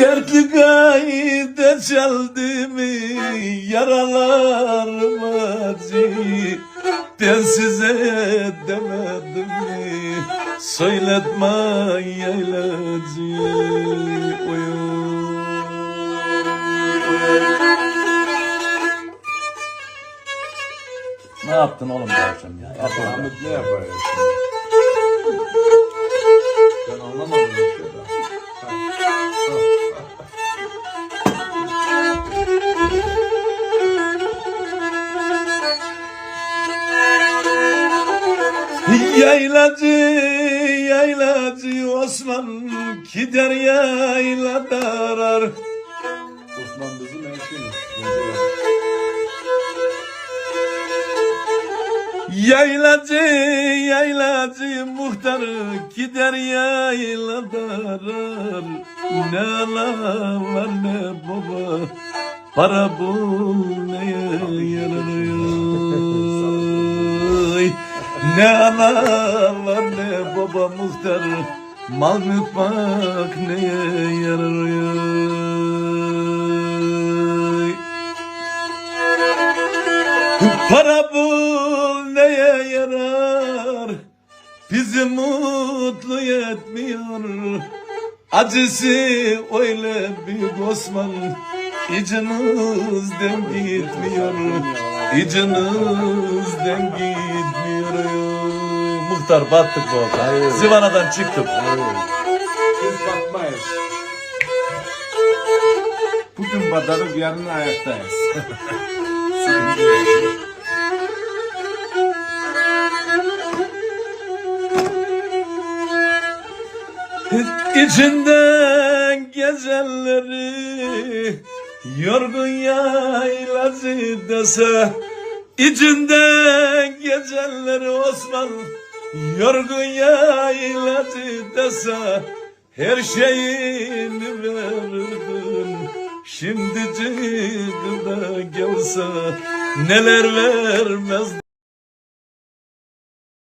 Dertli gayde çaldı mı yaralarım acı Ben size demedim mi söyletme yaylacı. Ne yaptın oğlum bu akşam ya? Ahmet ne yapar ya şimdi? Yaylacı, yaylacı Osman gider yaylada arar. Osman bizim eşimiz. Yaylacı, yaylacı muhtar gider yaylada arar. Ne analar ne baba para bul neye yarar. Ne analar ne baba muhtar Mal bak neye yarar Para bul neye yarar? Bizi mutlu etmiyor. Acısı öyle büyük Osman İcinizden gitmiyor İcinizden gitmiyor Muhtar battık bu arada. Zivana'dan çıktık. Biz bakmayız. Bugün badarıp yarın ayaktayız. Sıkıntı yok. İçinden gezenleri Yorgun yaylacı dese İçinden gezenleri Osman. Yorgun yaylacı dese Her şeyini verirdin Şimdi da gelse Neler vermez